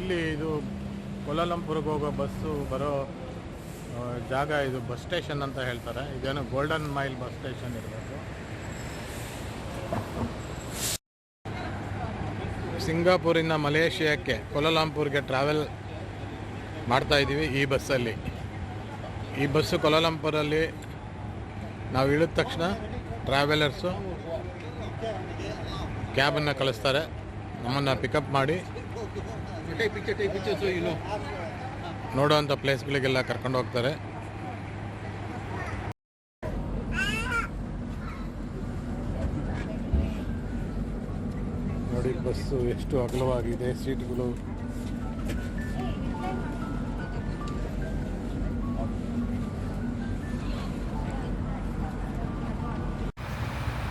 ಇಲ್ಲಿ ಇದು ಕೊಲಾಲಂಪುರ್ಗೆ ಹೋಗೋ ಬಸ್ಸು ಬರೋ ಜಾಗ ಇದು ಬಸ್ ಸ್ಟೇಷನ್ ಅಂತ ಹೇಳ್ತಾರೆ. ಇದೇನು ಗೋಲ್ಡನ್ ಮೈಲ್ ಬಸ್ ಸ್ಟೇಷನ್ ಇರಬೇಕು. ಸಿಂಗಾಪುರಿಂದ ಮಲೇಷಿಯಾಕ್ಕೆ, ಕೊಲಾಲಂಪುರ್ಗೆ ಟ್ರಾವೆಲ್ ಮಾಡ್ತಾ ಇದ್ದೀವಿ ಈ ಬಸ್ಸಲ್ಲಿ. ಈ ಬಸ್ಸು ಕೊಲಾಲಂಪುರಲ್ಲಿ ನಾವು ಇಳಿದ ತಕ್ಷಣ ಟ್ರಾವೆಲರ್ಸು ಕ್ಯಾಬನ್ನು ಕಳಿಸ್ತಾರೆ. ನಮ್ಮನ್ನು ಪಿಕಪ್ ಮಾಡಿ. ನೋಡುವಂಥ ಪ್ಲೇಸ್ಗಳಿಗೆಲ್ಲ ಕರ್ಕೊಂಡು ಹೋಗ್ತಾರೆ. ನೋಡಿ ಬಸ್ಸು ಎಷ್ಟು ಅಗಲವಾಗಿದೆ, ಸೀಟ್ಗಳು.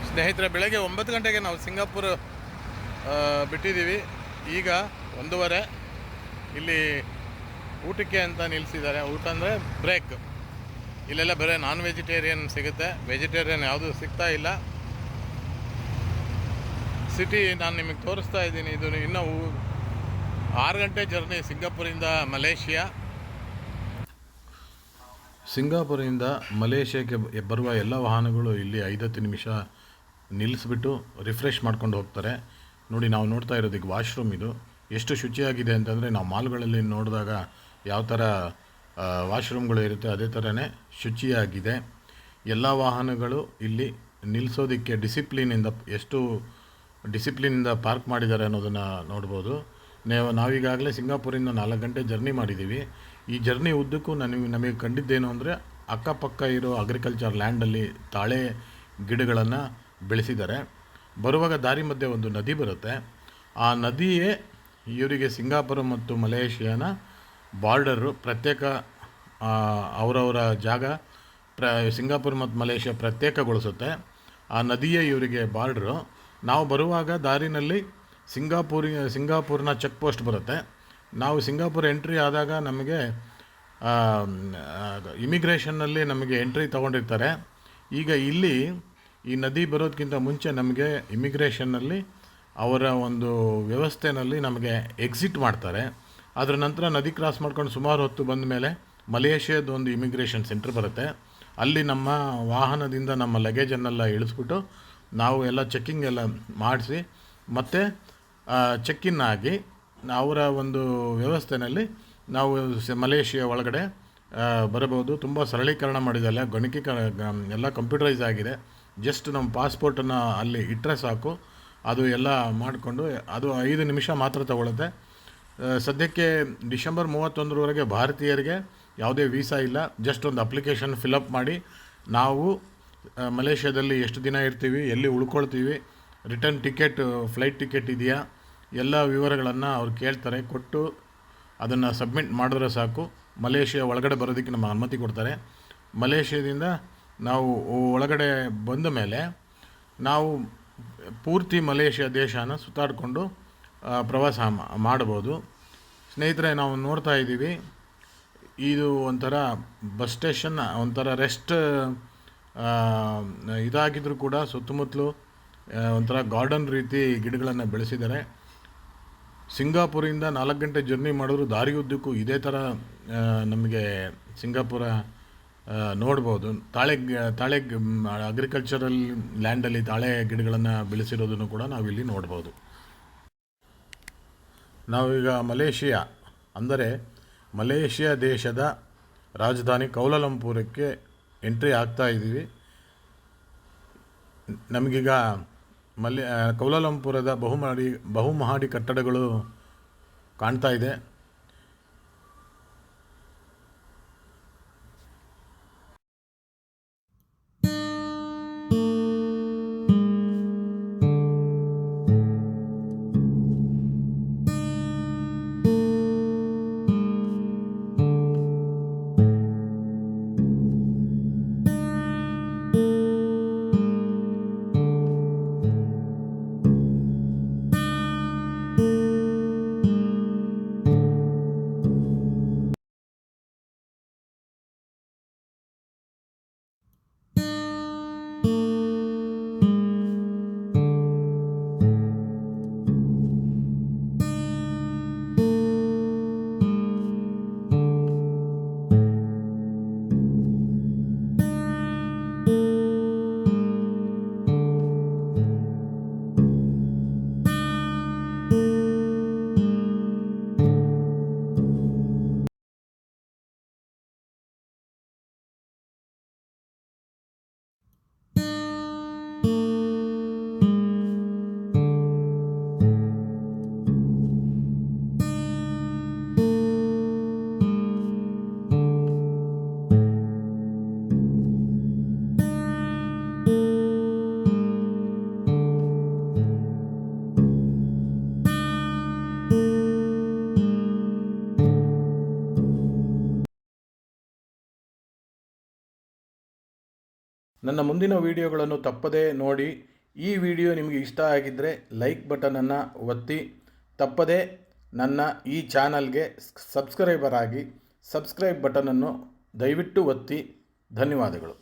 ಸ್ನೇಹಿತರೆ, ಬೆಳಗ್ಗೆ ಒಂಬತ್ತು ಗಂಟೆಗೆ ನಾವು ಸಿಂಗಾಪುರ ಬಿಟ್ಟಿದ್ದೀವಿ. ಈಗ ಒಂದೂವರೆ. ಇಲ್ಲಿ ಊಟಕ್ಕೆ ಅಂತ ನಿಲ್ಲಿಸಿದ್ದಾರೆ ಊಟ ಅಂದರೆ ಬ್ರೇಕ್. ಇಲ್ಲೆಲ್ಲ ಬರೀ ನಾನ್ ವೆಜಿಟೇರಿಯನ್ ಸಿಗುತ್ತೆ. ವೆಜಿಟೇರಿಯನ್ ಯಾವುದು ಸಿಗ್ತಾ ಇಲ್ಲ. ಸಿಟಿ ನಾನು ನಿಮಗೆ ತೋರಿಸ್ತಾ ಇದ್ದೀನಿ. ಇದು ಇನ್ನೂ ಆರು ಗಂಟೆ ಜರ್ನಿ ಸಿಂಗಾಪುರಿಂದ ಮಲೇಷಿಯಾ. ಸಿಂಗಾಪುರಿಂದ ಮಲೇಷ್ಯಾಕ್ಕೆ ಬರುವ ಎಲ್ಲ ವಾಹನಗಳು ಇಲ್ಲಿ ಐದತ್ತು ನಿಮಿಷ ನಿಲ್ಲಿಸ್ಬಿಟ್ಟು ರಿಫ್ರೆಶ್ ಮಾಡ್ಕೊಂಡು ಹೋಗ್ತಾರೆ. ನೋಡಿ, ನಾವು ನೋಡ್ತಾ ಇರೋದು ಈಗ ವಾಶ್ರೂಮ್ ಇದು. ಎಷ್ಟು ಶುಚಿಯಾಗಿದೆ ಅಂತಂದರೆ ನಾವು ಮಾಲ್ಗಳಲ್ಲಿ ನೋಡಿದಾಗ ಯಾವ ಥರ ವಾಶ್ರೂಮ್ಗಳು ಇರುತ್ತೆ ಅದೇ ಥರನೇ ಶುಚಿಯಾಗಿದೆ. ಎಲ್ಲ ವಾಹನಗಳು ಇಲ್ಲಿ ನಿಲ್ಲಿಸೋದಕ್ಕೆ ಡಿಸಿಪ್ಲಿನಿಂದ ಎಷ್ಟು ಡಿಸಿಪ್ಲಿನಿಂದ ಪಾರ್ಕ್ ಮಾಡಿದ್ದಾರೆ ಅನ್ನೋದನ್ನು ನೋಡ್ಬೋದು. ನೀವು ನಾವೀಗಾಗಲೇ ಸಿಂಗಾಪುರಿಂದ ನಾಲ್ಕು ಗಂಟೆ ಜರ್ನಿ ಮಾಡಿದ್ದೀವಿ. ಈ ಜರ್ನಿ ಉದ್ದಕ್ಕೂ ನನಗೆ ನಮಗೆ ಕಂಡಿದ್ದೇನು ಅಂದರೆ ಅಕ್ಕಪಕ್ಕ ಇರೋ ಅಗ್ರಿಕಲ್ಚರ್ ಲ್ಯಾಂಡಲ್ಲಿ ತಾಳೆ ಗಿಡಗಳನ್ನು ಬೆಳೆಸಿದ್ದಾರೆ. ಬರುವಾಗ ದಾರಿ ಮಧ್ಯೆ ಒಂದು ನದಿ ಬರುತ್ತೆ. ಆ ನದಿಯೇ ಇವರಿಗೆ ಸಿಂಗಾಪುರ ಮತ್ತು ಮಲೇಷಿಯಾನ ಬಾರ್ಡರು ಪ್ರತ್ಯೇಕ ಅವರವರ ಜಾಗ ಪ್ರ, ಸಿಂಗಾಪುರ ಮತ್ತು ಮಲೇಷ್ಯಾ ಪ್ರತ್ಯೇಕಗೊಳಿಸುತ್ತೆ. ಆ ನದಿಯೇ ಇವರಿಗೆ ಬಾರ್ಡ್ರು. ನಾವು ಬರುವಾಗ ದಾರಿನಲ್ಲಿ ಸಿಂಗಾಪುರಿ, ಸಿಂಗಾಪುರ್ನ ಚೆಕ್ ಪೋಸ್ಟ್ ಬರುತ್ತೆ. ನಾವು ಸಿಂಗಾಪುರ್ ಎಂಟ್ರಿ ಆದಾಗ ನಮಗೆ ಇಮಿಗ್ರೇಷನ್ನಲ್ಲಿ ನಮಗೆ ಎಂಟ್ರಿ ತೊಗೊಂಡಿರ್ತಾರೆ. ಈಗ ಇಲ್ಲಿ ಈ ನದಿ ಬರೋದಕ್ಕಿಂತ ಮುಂಚೆ ನಮಗೆ ಇಮಿಗ್ರೇಷನ್ನಲ್ಲಿ ಅವರ ಒಂದು ವ್ಯವಸ್ಥೆನಲ್ಲಿ ನಮಗೆ ಎಕ್ಸಿಟ್ ಮಾಡ್ತಾರೆ. ಅದರ ನಂತರ ನದಿ ಕ್ರಾಸ್ ಮಾಡ್ಕೊಂಡು ಸುಮಾರು ಹೊತ್ತು ಬಂದ ಮೇಲೆ ಮಲೇಷ್ಯಾದ ಒಂದು ಇಮಿಗ್ರೇಷನ್ ಸೆಂಟರ್ ಬರುತ್ತೆ. ಅಲ್ಲಿ ನಮ್ಮ ವಾಹನದಿಂದ ನಮ್ಮ ಲಗೇಜನ್ನೆಲ್ಲ ಇಳಿಸ್ಬಿಟ್ಟು ನಾವು ಎಲ್ಲ ಚೆಕ್ಕಿಂಗ್ ಎಲ್ಲ ಮಾಡಿಸಿ ಮತ್ತು ಚೆಕ್ ಇನ್ ಆಗಿ ಅವರ ಒಂದು ವ್ಯವಸ್ಥೆನಲ್ಲಿ ನಾವು ಮಲೇಷಿಯಾ ಒಳಗಡೆ ಬರಬಹುದು. ತುಂಬ ಸರಳೀಕರಣ ಮಾಡಿದ್ದಾರೆ. ಗಣಕೀಕರಣ, ಎಲ್ಲ ಕಂಪ್ಯೂಟರೈಸ್ ಆಗಿದೆ. ಜಸ್ಟ್ ನಮ್ಮ ಪಾಸ್ಪೋರ್ಟನ್ನು ಅಲ್ಲಿ ಇಟ್ಟರೆ ಸಾಕು. ಅದು ಎಲ್ಲ ಮಾಡಿಕೊಂಡು ಅದು ಐದು ನಿಮಿಷ ಮಾತ್ರ ತಗೊಳ್ಳುತ್ತೆ ಸದ್ಯಕ್ಕೆ ಡಿಸೆಂಬರ್ ಮೂವತ್ತೊಂದರವರೆಗೆ ಭಾರತೀಯರಿಗೆ ಯಾವುದೇ ವೀಸಾ ಇಲ್ಲ. ಜಸ್ಟ್ ಒಂದು ಅಪ್ಲಿಕೇಶನ್ ಫಿಲಪ್ ಮಾಡಿ ನಾವು ಮಲೇಷ್ಯಾದಲ್ಲಿ ಎಷ್ಟು ದಿನ ಇರ್ತೀವಿ, ಎಲ್ಲಿ ಉಳ್ಕೊಳ್ತೀವಿ, ರಿಟರ್ನ್ ಟಿಕೆಟ್, ಫ್ಲೈಟ್ ಟಿಕೆಟ್ ಇದೆಯಾ, ಎಲ್ಲ ವಿವರಗಳನ್ನು ಅವ್ರು ಕೇಳ್ತಾರೆ. ಕೊಟ್ಟು ಅದನ್ನು ಸಬ್ಮಿಟ್ ಮಾಡಿದ್ರೆ ಸಾಕು. ಮಲೇಷ್ಯಾ ಒಳಗಡೆ ಬರೋದಕ್ಕೆ ನಮ್ಮ ಅನುಮತಿ ಕೊಡ್ತಾರೆ. ಮಲೇಷ್ಯಾದಿಂದ ನಾವು ಒಳಗಡೆ ಬಂದ ಮೇಲೆ ನಾವು ಪೂರ್ತಿ ಮಲೇಷ್ಯಾ ದೇಶನ ಸುತ್ತಾಡಿಕೊಂಡು ಪ್ರವಾಸ ಮಾಡ್ಬೋದು. ಸ್ನೇಹಿತರೆ, ನಾವು ನೋಡ್ತಾ ಇದ್ದೀವಿ. ಇದು ಒಂಥರ ಬಸ್ ಸ್ಟೇಷನ್, ಒಂಥರ ರೆಸ್ಟ್ ಇದಾಗಿದ್ರೂ ಕೂಡ ಸುತ್ತಮುತ್ತಲು ಒಂಥರ ಗಾರ್ಡನ್ ರೀತಿ ಗಿಡಗಳನ್ನು ಬೆಳೆಸಿದ್ದಾರೆ. ಸಿಂಗಾಪುರಿಂದ ನಾಲ್ಕು ಗಂಟೆ ಜರ್ನಿ ಮಾಡಿದ್ರು ದಾರಿ ಉದ್ದಕ್ಕೂ ಇದೇ ಥರ ನಮಗೆ ಸಿಂಗಾಪುರ ನೋಡ್ಬೋದು. ತಾಳೆ ತಾಳೆ ಅಗ್ರಿಕಲ್ಚರಲ್ ಲ್ಯಾಂಡಲ್ಲಿ ತಾಳೆ ಗಿಡಗಳನ್ನು ಬೆಳೆಸಿರೋದನ್ನು ಕೂಡ ನಾವಿಲ್ಲಿ ನೋಡ್ಬೋದು. ನಾವೀಗ ಮಲೇಷಿಯಾ. ಅಂದರೆ ಮಲೇಷಿಯಾ ದೇಶದ ರಾಜಧಾನಿ ಕೌಲಾಲಂಪುರಕ್ಕೆ ಎಂಟ್ರಿ ಆಗ್ತಾ ಇದ್ದೀವಿ. ನಮಗೀಗ ಮಲೆ ಕೌಲಾಲಂಪುರದ ಬಹುಮಹಡಿ ಬಹುಮಹಡಿ ಕಟ್ಟಡಗಳು ಕಾಣ್ತಾ ಇದೆ. ನನ್ನ ಮುಂದಿನ ವಿಡಿಯೋಗಳನ್ನು ತಪ್ಪದೇ ನೋಡಿ. ಈ ವಿಡಿಯೋ ನಿಮಗೆ ಇಷ್ಟ ಆಗಿದ್ದರೆ ಲೈಕ್ ಬಟನನ್ನು ಒತ್ತಿ. ತಪ್ಪದೇ ನನ್ನ ಈ ಚಾನಲ್ಗೆ ಸಬ್ಸ್ಕ್ರೈಬರ್ ಆಗಿ ಸಬ್ಸ್ಕ್ರೈಬ್ ಬಟನನ್ನು ದಯವಿಟ್ಟು ಒತ್ತಿ. ಧನ್ಯವಾದಗಳು.